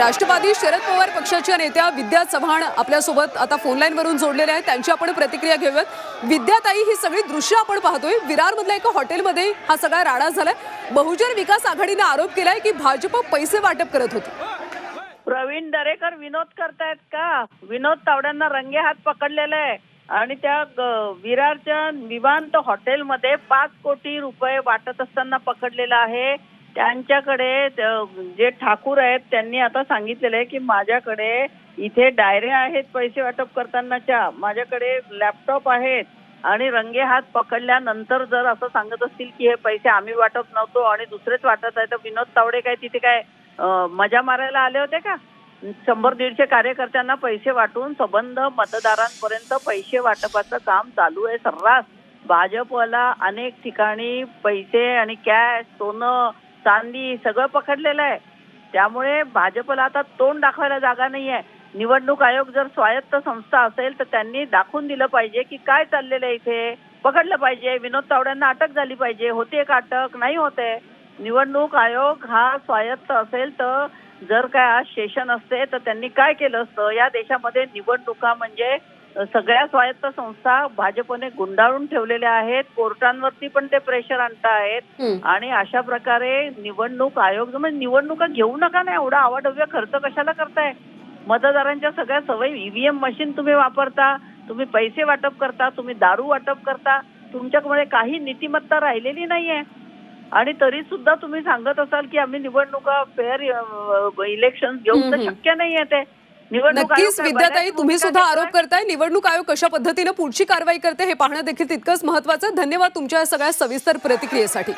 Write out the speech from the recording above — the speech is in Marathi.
राष्ट्रवादी शरद पवार पक्षाच्या नेत्या विद्या चव्हाण आपल्यासोबत आता फोनलाईनवरून जोडलेल्या आहेत. त्यांची आपण प्रतिक्रिया घेऊयात. विद्याताई ही सगळी दृश्य आपण पाहतोय. विरारमधल्या एका हॉटेलमध्ये हा सगळा राडा झालाय. बहुजन विकास आघाडीने आरोप केलाय की भाजप पैसे वाटप करत होती. प्रवीण दरेकर विनोद करतायत का? विनोद तावड्यांना रंगे हात पकडलेले आहे. आणि त्या विरारच्या निवांत हॉटेलमध्ये पाच कोटी रुपये वाटत असताना पकडलेलं आहे. त्यांच्याकडे जे ठाकूर आहेत त्यांनी आता सांगितलेलं आहे की माझ्याकडे इथे डायऱ्या आहेत पैसे वाटप करतानाच्या. माझ्याकडे लॅपटॉप आहेत आणि रंगे हात पकडल्यानंतर जर असं सांगत असतील की हे पैसे आम्ही वाटप नव्हतो आणि दुसरेच वाटत आहे तर विनोद तावडे काय तिथे काय मजा मारायला आले होते का? शंभर दीडशे कार्यकर्त्यांना पैसे वाटून संबंध मतदारांपर्यंत पैसे वाटपाचं काम चालू आहे. सर्रास भाजपला अनेक ठिकाणी पैसे आणि कॅश सोनं चांदी सगळं पकडलेलं आहे. त्यामुळे भाजपला आता तोंड दाखवायला जागा नाही आहे निवडणूक आयोग जर स्वायत्त संस्था असेल तर त्यांनी दाखवून दिलं पाहिजे की काय चाललेलं आहे इथे. पकडलं पाहिजे. विनोद तावड्यांना अटक झाली पाहिजे. होते का अटक नाही होते. निवडणूक आयोग हा स्वायत्त असेल तर जर काय आज सेशन असते तर त्यांनी काय केलं असतं? या देशामध्ये निवडणुका म्हणजे सगळ्या स्वायत्त संस्था भाजपने गुंडाळून ठेवलेल्या आहेत. कोर्टांवरती पण ते प्रेशर आणत आहेत हम्म. आणि अशा प्रकारे निवडणूक आयोग म्हणजे निवडणुका घेऊ नका ना एवढा आवाढव्य खर्च कशाला करताय? मतदारांच्या सगळ्या सवयी ईव्हीएम मशीन तुम्ही वापरता तुम्ही पैसे वाटप करता तुम्ही दारू वाटप करता तुमच्याकडे काही नीतिमत्ता राहिलेली नाहीये. आणि तरी सुद्धा तुम्ही सांगत असाल की आम्ही निवडणुका फेअर इलेक्शन घेऊ तर हम्म. शक्य नाहीये ते. नक्कीच विद्याताई तुम्ही सुद्धा? आरोप करताय. निवडणूक आयोग कशा पद्धतीनं पुढची कारवाई करते हे पाहणं देखील तितकंच महत्वाचं. धन्यवाद तुमच्या सगळ्या सविस्तर प्रतिक्रियेसाठी.